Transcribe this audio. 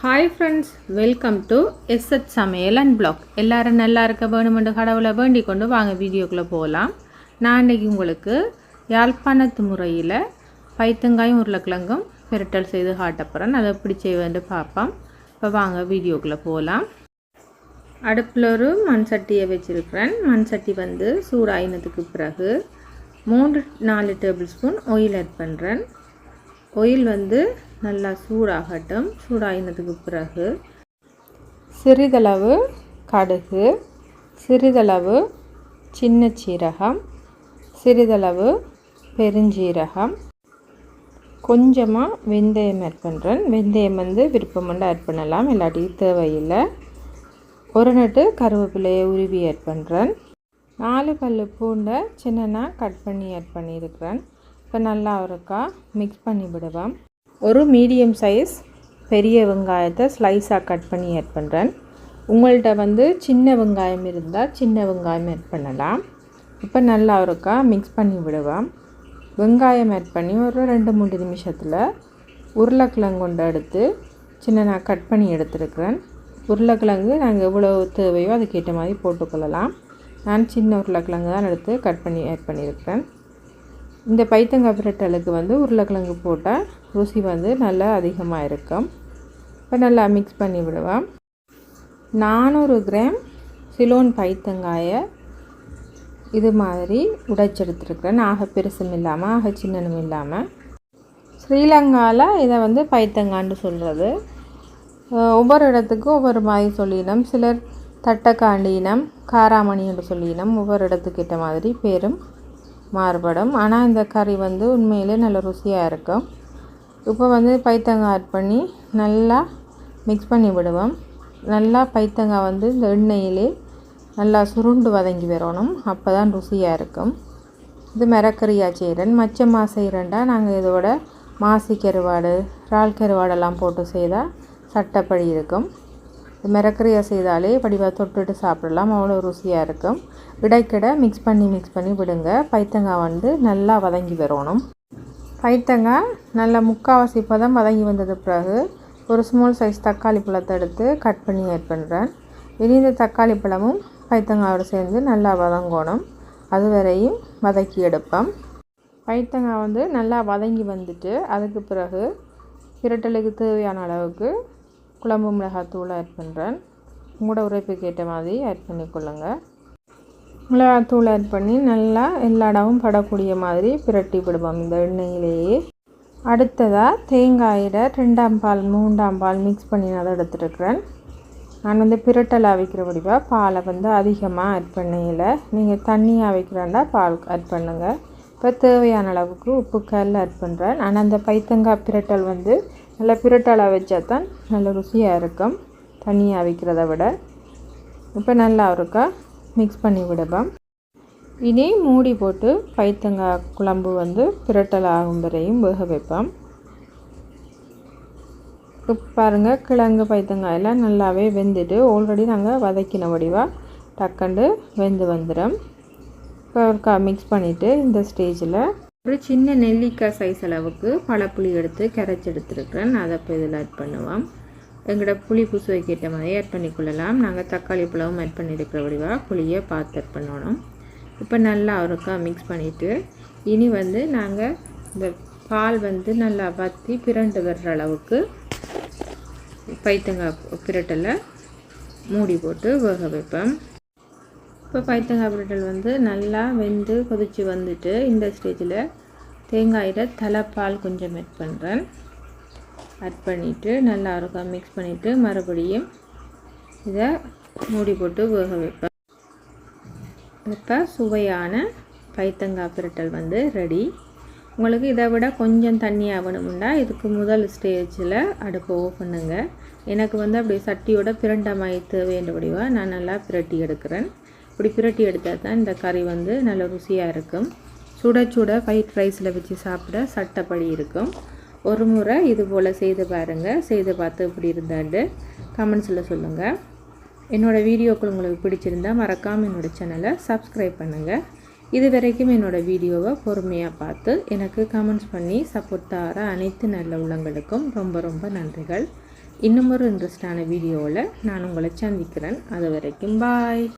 Hi friends welcome to எஸ்எட் சமையல் and black எல்லாரும் நல்லா இருக்க வேணுமென்று கடவுளை வேண்டிக் கொண்டு வாங்க வீடியோக்குள்ளே போகலாம் நான் இன்றைக்கி உங்களுக்கு யாழ்ப்பாணத்து முறையில் பைத்தங்காயும் உருளைக்கிழங்கும் பிரட்டல் செய்து காட்டப்புறேன் அதை எப்படி செய்வேன்னு பார்ப்போம். இப்போ வாங்க வீடியோக்குள்ளே போகலாம் அடுப்பில் ஒரு மண் சட்டியை வச்சுருக்கிறேன். மண் சட்டி வந்து சூடாயினதுக்கு பிறகு மூன்று நாலு டேபிள் ஸ்பூன் ஆயில் ஆட் பண்ணுறேன் ஆயில் வந்து நல்லா சூடாகட்டும். சூடாகினதுக்கு பிறகு சிறிதளவு கடுகு சிறிதளவு சின்ன சீரகம் சிறிதளவு பெருஞ்சீரகம் கொஞ்சமாக வெந்தயம் ஆட் பண்ணுறேன் வெந்தயம் வந்து விருப்பமண்டு ஆட் பண்ணலாம். இல்லாட்டி தேவையில்லை. ஒரு நட்டு கருவேப்பிலையை உருவி ஆட் பண்ணுறேன் நாலு பல் பூண்டை சின்னனா கட் பண்ணி ஆட் பண்ணியிருக்கிறேன். இப்போ நல்லா இருக்கா மிக்ஸ் பண்ணி விடுவேன் ஒரு மீடியம் சைஸ் பெரிய வெங்காயத்தை ஸ்லைஸாக கட் பண்ணி ஆட் பண்ணுறேன் உங்கள்கிட்ட வந்து சின்ன வெங்காயம் இருந்தால் சின்ன வெங்காயம் ஆட் பண்ணலாம். இப்போ நல்லா இருக்கா மிக்ஸ் பண்ணி விடுவேன் வெங்காயம் ஆட் பண்ணி ஒரு ரெண்டு மூணு நிமிஷத்தில் உருளைக்கிழங்கு கொண்டு எடுத்து சின்னனாக கட் பண்ணி எடுத்துருக்கிறேன். உருளைக்கிழங்கு நாங்கள் எவ்வளோ தேவையோ அதுக்கேற்ற மாதிரி போட்டுக்கொள்ளலாம். நான் சின்ன உருளைக்கிழங்கு தான் எடுத்து கட் பண்ணி ஆட் பண்ணியிருக்கிறேன். இந்த பைத்தங்காய் பிரட்டலுக்கு வந்து உருளைக்கிழங்கு போட்டால் ருசி வந்து நல்லா அதிகமாக இருக்கும் இப்போ நல்லா மிக்ஸ் பண்ணி விடுவேன் நானூறு கிராம் சிலோன் பைத்தங்காயை இது மாதிரி உடைச்செடுத்துருக்கிறேன். ஆக பெருசும் இல்லாமல் ஆக சின்னனும் இல்லாமல். ஸ்ரீலங்காவில் இதை வந்து பைத்தங்கான்னு சொல்கிறது ஒவ்வொரு இடத்துக்கும் ஒவ்வொரு மாதிரி சொல்லினோம் சிலர் தட்டக்காண்டி இனம் காராமணி என்று சொல்லினோம் ஒவ்வொரு இடத்துக்கு மாதிரி பேரும் மாறுபடும். ஆனால் இந்த கறி வந்து உண்மையிலே நல்ல ருசியாக இருக்கும். இப்போ வந்து பைத்தங்காய் ஆட் பண்ணி நல்லா மிக்ஸ் பண்ணி விடுவோம். நல்லா பைத்தங்காய் வந்து இந்த எண்ணெயிலே நல்லா சுருண்டு வதங்கி வரணும். அப்போ தான் ருசியாக இருக்கும். இது மிரக்கறியாக செய்கிறேன் மச்சமா செய்கிறேன்டா நாங்கள் இதோட மாசி கருவாடு இறால் கருவாடெல்லாம் போட்டு செய்தால் சட்டப்படி இருக்கும். இது மிரக்கறியாக செய்தாலே படிவாக தொட்டுட்டு சாப்பிடலாம். அவ்வளோ ருசியாக இருக்கும். இடைக்கிட மிக்ஸ் பண்ணி மிக்ஸ் பண்ணி விடுங்க. பைத்தங்காய் வந்து நல்லா வதங்கி வரணும். பைத்தங்காய் நல்லா முக்கால்வாசி பதம் வதங்கி வந்தது பிறகு ஒரு ஸ்மால் சைஸ் தக்காளி பழத்தை எடுத்து கட் பண்ணி ஆட் பண்ணுறேன் விரிந்த தக்காளி பழமும் பைத்தங்காயோடு சேர்ந்து நல்லா வதங்கணும். அது வரையும் வதக்கி எடுப்போம். பைத்தங்காய் வந்து நல்லா வதங்கி வந்துட்டு அதுக்கு பிறகு பிரட்டலுக்கு தேவையான அளவுக்கு குழம்பு மிளகாத்தூள் ஆட் பண்ணுறேன் உங்களோட உரைப்புக்கு ஏற்ற மாதிரி ஆட் பண்ணிக்கொள்ளுங்கள் மிளகாத்தூள் ஆட் பண்ணி நல்லா எல்லா இடமும் படக்கூடிய மாதிரி பிரட்டி விடுவோம் இந்த எண்ணெயிலேயே. அடுத்ததாக தேங்காயில் ரெண்டாம் பால் மூன்றாம் பால் மிக்ஸ் பண்ணி அதை எடுத்துருக்கிறேன். நான் வந்து பிரட்டல் அவிக்கிற வடிவாக பாலை வந்து அதிகமாக ஆட் பண்ணையில். நீங்கள் தண்ணியாக அவிக்கிறாண்டா பால் ஆட் பண்ணுங்கள் இப்போ தேவையான அளவுக்கு உப்பு கல் ஆட் பண்ணுறேன் ஆனால் அந்த பைத்தங்காய் பிரட்டல் வந்து நல்லா பிரட்டலாக வச்சா தான் நல்ல ருசியாக இருக்கும். தண்ணியாக வைக்கிறத விட. இப்போ நல்லா இருக்கா? மிக்ஸ் பண்ணி விடுவோம் இனி மூடி போட்டு பைத்தங்காய் குழம்பு வந்து பிரட்டல் ஆகும் வரையும் வேக வைப்போம். இப்போ பாருங்கள் கிழங்கு பைத்தங்காயெல்லாம் நல்லாவே வெந்துட்டு ஆல்ரெடி நாங்கள் வதக்கின வடிவாக டக்கண்டு வெந்து வந்துடும் இப்போ மிக்ஸ் பண்ணிவிட்டு இந்த ஸ்டேஜில் ஒரு சின்ன நெல்லிக்காய் சைஸ் அளவுக்கு பழப்புளி எடுத்து கரைச்சி எடுத்துருக்கேன் அதை இப்போ இதில் ஆட் பண்ணுவோம். எங்களோட புளி புசுவை கேட்ட மாதிரி ஆட் பண்ணிக்கொள்ளலாம் நாங்கள் தக்காளி பழமும் ஆட் பண்ணியிருக்கிற வடிவாக புளியை பார்த்து ஆட் பண்ணணும். இப்போ நல்லா அவருக்கா மிக்ஸ் பண்ணிவிட்டு இனி வந்து நாங்கள் இந்த பால் வந்து நல்லா வற்றி பிரண்டு வர்ற அளவுக்கு பைத்தங்காய் பிரட்டலை மூடி போட்டு வேக வைப்பேன் இப்போ பைத்தங்காய் பிரட்டல் வந்து நல்லா வெந்து கொதித்து வந்துட்டு இந்த ஸ்டேஜில் தேங்காயில் தலைப்பால் கொஞ்சம் ஆட் பண்ணுறேன் ஆட் பண்ணிவிட்டு நல்லா இருக்கா மிக்ஸ் பண்ணிவிட்டு மறுபடியும் இதை மூடி போட்டு வேக வைப்பேன். இப்போ சுவையான பைத்தங்காய் பிரட்டல் வந்து ரெடி உங்களுக்கு இதை விட கொஞ்சம் தண்ணி ஆகணும்னா இதுக்கு முதல் ஸ்டேஜில் அடுப்பை ஓ பண்ணுங்க. எனக்கு வந்து அப்படி சட்டியோட பிரண்ட மாய்த்து தேவைன்ற நான் நல்லா பிரட்டி எடுக்கிறேன். இப்படி பிரட்டி எடுத்தால் தான் இந்த கறி வந்து நல்ல ருசியாக இருக்கும். சுட சுட ஒயிட் ரைஸில் வச்சு சாப்பிட சட்டப்படி இருக்கும். ஒரு முறை இது போல் செய்து பாருங்கள் செய்து பார்த்து இப்படி இருந்தாண்டு? கமெண்ட்ஸில் சொல்லுங்கள் என்னோடய வீடியோக்கள் உங்களுக்கு பிடிச்சிருந்தா மறக்காமல் என்னோடய சேனலை சப்ஸ்கிரைப் பண்ணுங்கள் இது வரைக்கும் என்னோடய வீடியோவை பொறுமையாக பார்த்து எனக்கு கமெண்ட்ஸ் பண்ணி சப்போர்ட் தர அனைத்து நல்ல உள்ளங்களுக்கும் ரொம்ப ரொம்ப நன்றிகள். இன்னும் ஒரு இன்ட்ரெஸ்டான வீடியோவில் நான் உங்களை சந்திக்கிறேன். அது வரைக்கும் பாய்